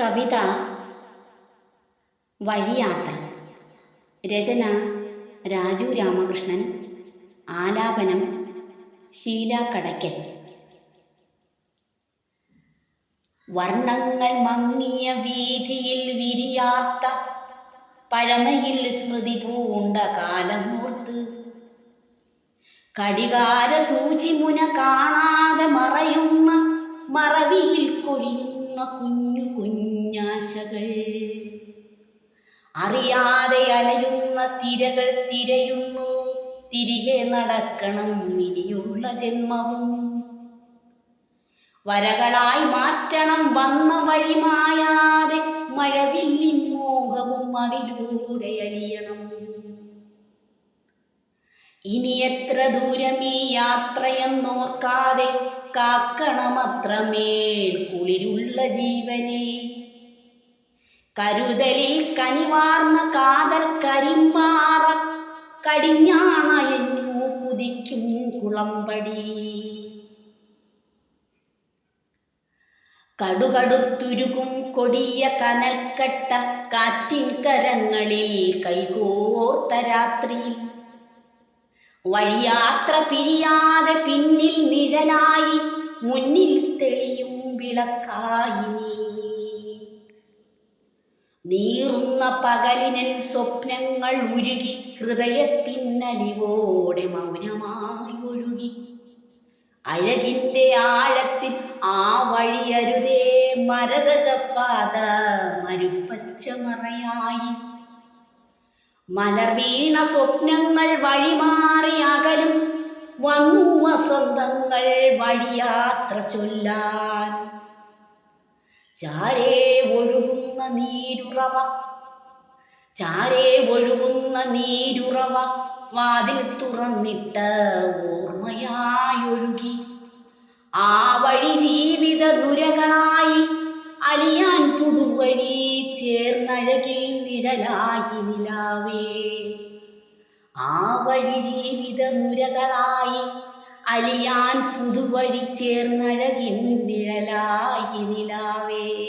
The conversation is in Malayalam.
കവിത വഴിയാത്ര രചന രാജു രാമകൃഷ്ണൻ. ആലാപനം ഷീല കടയ്ക്കൽ. വർണങ്ങൾ മങ്ങിയ വീതിയിൽ വിരിയാത്ത പഴമയിൽ സ്മൃതി പൂണ്ട കാലമോർത്ത്. കടികാര സൂചിമുന കാണാതെ മറയുന്ന മറവിയിൽ കുഞ്ഞു കുഞ്ഞാശകൾ അറിയാതെ അലയുന്ന തിരകൾ തിരയുന്നു. തിരികെ നടക്കണം ഇനിയുള്ള ജന്മവും. വരകളായി മാറ്റണം വന്ന വഴി മായാതെ മഴവില്ലിൻ മോഹവും അതിലൂടെ അലിയണം. ഇനി എത്ര ദൂരം ഈ യാത്രയെന്നോർക്കാതെ കാക്കണമത്രമേൽ കുളിരുള്ള ജീവനെ. കരുതലിൽ കനിവാർന്ന കാതൽ കരിമ്പാറ കടിഞ്ഞാണയഞ്ഞു കുതിക്കും കുളമ്പടി. കടുകടുത്തുരുകും കൊടിയ കനൽക്കട്ട കാറ്റിൻ കരങ്ങളിൽ കൈകോർത്ത രാത്രിയിൽ. വഴിയാത്ര പിരിയാതെ പിന്നിൽ നിഴലായി മുന്നിൽ തെളിയും വിളക്കായി നീ. നീറുന്ന പകലിനൻ സ്വപ്നങ്ങൾ ഉരുകി ഹൃദയത്തിനലിവോടെ മൗനമായി ഒഴുകി. അഴകിന്റെ ആഴത്തിൽ ആ വഴിയരുതേ മരതകപ്പാത മരുപ്പച്ച മറയായി മലർവീണ സ്വപ്നങ്ങൾ വഴിമാറി അകലും വന്നു വസന്തങ്ങൾ വഴിയാത്ര ചൊല്ലാൻ. ചാരേ ഒഴുകുന്ന നീരുറവ. ചാരേ ഒഴുകുന്ന നീരുറവ വാതിൽ തുറന്നിട്ട് ഓർമ്മയായൊഴുകി. ആ വഴി ജീവിത ദുരകളായി അലിയാൻ പുതുവഴി ചേർന്നഴകിൽ നിഴലായി നിലാവേ. ആ വഴി ജീവിത നുരകളായി അലിയാൻ പുതുവഴി ചേർന്നഴകിൻ നിഴലായി നിലാവേ.